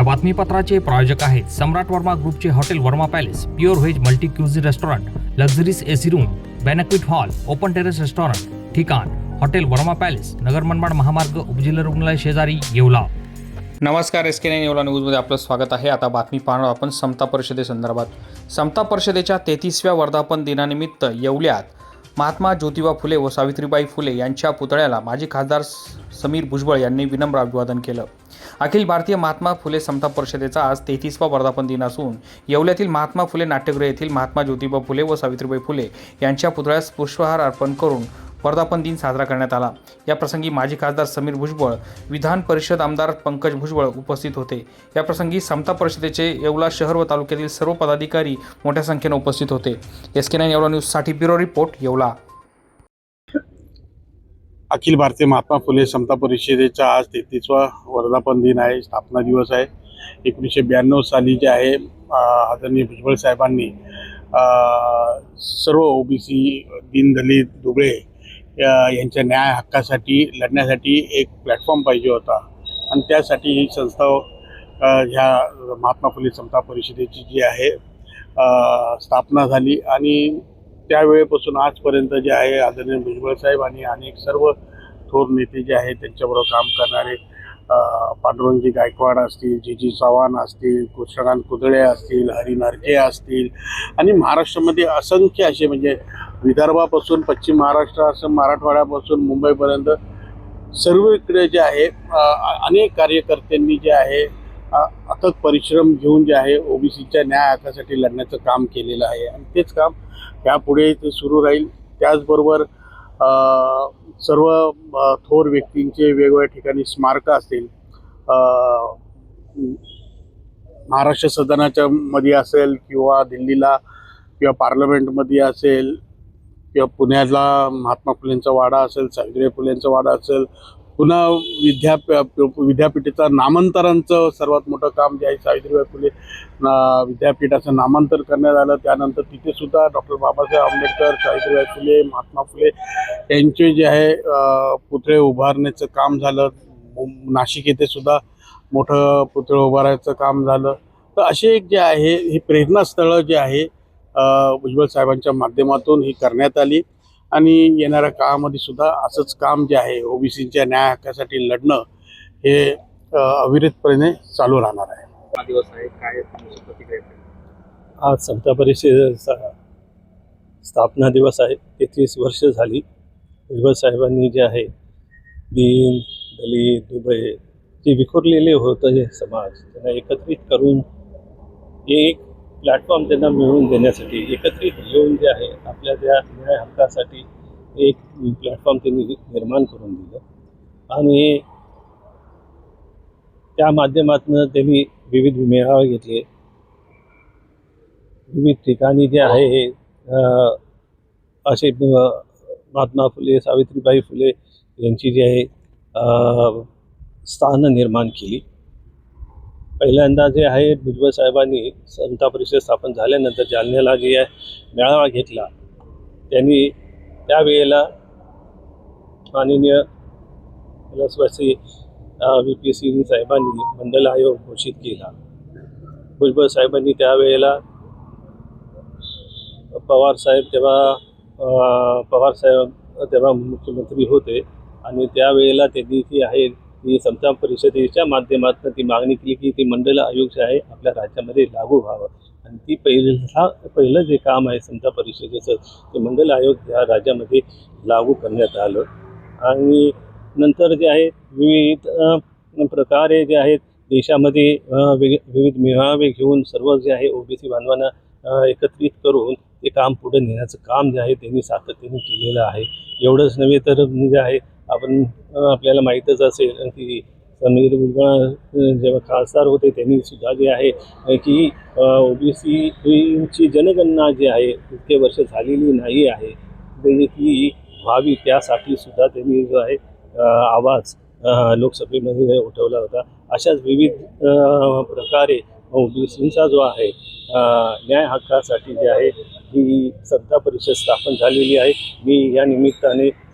या बातमीपत्राचे प्रायोजक आहेत सम्राट वर्मा ग्रुपचे hotel Verma palace pure veg multi cuisine restaurant luxuries AC room banquet hall open terrace restaurant ठिकाण hotel Verma palace Nagar Manmad महामार्ग उपजिल्हा रुग्णालय शेजारी येवला. नमस्कार एस के नाईन येवला न्यूजमध्ये आपलं स्वागत आहे. आता बातमी पाहणार आपण समता परिषदेसंदर्भात समता परिषदेच्या तेहतीसव्या वर्धापन दिनानिमित्त येवल्यात महात्मा ज्योतिबा फुले व सावित्रीबाई फुले यांच्या पुतळ्याला माजी खासदार समीर भुजबळ यांनी विनम्र अभिवादन केलं. अखिल भारतीय महात्मा फुले समता परिषदेचा आज तेहतीसवा वर्धापन दिन असून येवल्यातील महात्मा फुले नाट्यगृह येथील महात्मा ज्योतिबा फुले व सावित्रीबाई फुले यांच्या पुतळ्यास पुष्पहार अर्पण करून वर्धापन दिन साजरा करण्यात आला. या प्रसंगी माजी खासदार समीर भुजबळ विधान परिषद आमदार पंकज भुजबळ उपस्थित होते. या प्रसंगी समता परिषदेचे येवला शहर व तालुक्यातील सर्व पदाधिकारी मोठ्या संख्येने उपस्थित होते. एस के नाईन येवला न्यूजसाठी ब्युरो रिपोर्ट येवला. अखिल भारतीय महात्मा फुले समता परिषदेचा आज तेहतीसवा वर्धापन दिन आहे स्थापना दिवस आहे. एकोणीसशे ब्याण्णव साली जे आहे आदरणीय भुजबळ साहेबांनी अं, सर्व ओबीसी दीनदलित दुबळे यांच्या न्याय हक्कासाठी लढण्यासाठी एक प्लॅटफॉर्म पाहिजे होता. आणि त्यासाठी ही संस्था ह्या महात्मा फुले समता परिषदेची जी आहे स्थापना झाली. आणि त्यावेळेपासून आजपर्यंत जे आहे आदरणीय भुजबळ साहेब आणि अनेक सर्व थोर नेते जे आहेत त्यांच्याबरोबर काम करणारे पांडुरंगजी गायकवाड असतील जी जी चव्हाण असतील कृष्णकांत कुदळे असतील हरी नरके असतील आणि महाराष्ट्रामध्ये असंख्य असे म्हणजे विदर्भापासून पश्चिम महाराष्ट्र असं मराठवाड्यापासून मुंबईपर्यंत सर्वकडे जे आहे अनेक कार्यकर्त्यांनी जे आहे अथक परिश्रम घेऊन जे आहे ओबीसीच्या न्याय हक्कासाठी लढण्याचं काम केलेलं आहे. आणि तेच काम यापुढे ते सुरू राहील. त्याचबरोबर सर्व थोर व्यक्तींचे वेगवेगळ्या ठिकाणी स्मारकं असतील. महाराष्ट्र सदनाच्या मध्ये असेल किंवा दिल्लीला किंवा पार्लमेंटमध्ये असेल किंवा पुण्याला महात्मा फुलेंचा वाडा असेल सावित्रीबाई फुलेंचा वाडा असेल पुन्हा विद्याप विद्यापीठाचा नामांतरांचं सर्वात मोठं काम जे आहे सावित्रीबाई फुले ना- विद्यापीठाचं नामांतर करण्यात आलं. त्यानंतर तिथेसुद्धा डॉक्टर बाबासाहेब आंबेडकर सावित्रीबाई फुले महात्मा फुले यांचे जे आहे पुतळे उभारण्याचं काम झालं. नाशिक येथे सुद्धा मोठं पुतळे उभारायचं काम झालं. तर असे एक जे आहे ही प्रेरणास्थळं जे आहे भुजबळ साहेबांच्या माध्यमातून ही करण्यात आली. आणि येणाऱ्या काळामध्ये सुद्धा असंच काम जे आहे ओबीसीच्या न्याय हक्कासाठी लढणं हे अविरतपणे चालू राहणार आहे. आज समता परिषदेचा स्थापना दिवस आहे. तेहतीस वर्ष झाली. भुजबळ साहेबांनी जे आहे दीन दलित दुबळे जे विखुरलेले होतं हे समाज त्यांना एकत्रित करून एक प्लॅटफॉर्म त्यांना मिळवून देण्यासाठी एकत्रित येऊन जे आहे आपल्या त्या न्याय हक्कासाठी एक प्लॅटफॉर्म त्यांनी निर्माण करून दिलं. आणि त्या माध्यमातून त्यांनी विविध मेळावे घेतले. विविध ठिकाणी जे आहे हे असे महात्मा फुले सावित्रीबाई फुले यांची जी आहे स्थानं निर्माण केली. पहिल्यांदा जे आहे भुजबळ साहेबांनी समता परिषद स्थापन झाल्यानंतर जालन्याला जे आहे मेळावा घेतला. त्यांनी त्यावेळेला माननीय विलासवासी व्ही पी सिंग साहेबांनी मंडल आयोग घोषित केला. भुजबळ साहेबांनी त्यावेळेला पवार साहेब तेव्हा पवारसाहेब पवार साहेब तेव्हा मुख्यमंत्री होते आणि त्यावेळेला त्यांनी जी आहे ती समता परिषदेच्या माध्यमातून ती मागणी केली की ती मंडल आयोग जे आहे आपल्या राज्यामध्ये लागू व्हावं. आणि ती पहिला पहिलं जे काम आहे समता परिषदेचं ते मंडल आयोग या राज्यामध्ये लागू करण्यात आलं. आणि नंतर जे आहे विविध प्रकारे जे आहेत देशामध्ये वेग विविध मेळावे घेऊन सर्व जे आहे ओबीसी बांधवांना एकत्रित करून ते काम पुढे नेण्याचं काम जे आहे त्यांनी सातत्याने केलेलं आहे. एवढंच नव्हे तर जे आहे आपण आपल्याला माहीतच असेल की समीर भुजबळ जेव्हा खासदार होते त्यांनी सुद्धा जे आहे अ, की ओबीसीची जनगणना जी आहे इतके वर्ष झालेली नाही आहे. म्हणजे ती व्हावी त्यासाठी सुद्धा त्यांनी जो आहे आवाज लोकसभेमध्ये उठवला होता. अशाच विविध अ, प्रकारे ओबीसींचा जो आहे न्याय हक्कासाठी जे आहे ही सत्ता परिषद स्थापन झालेली आहे. मी या निमित्ताने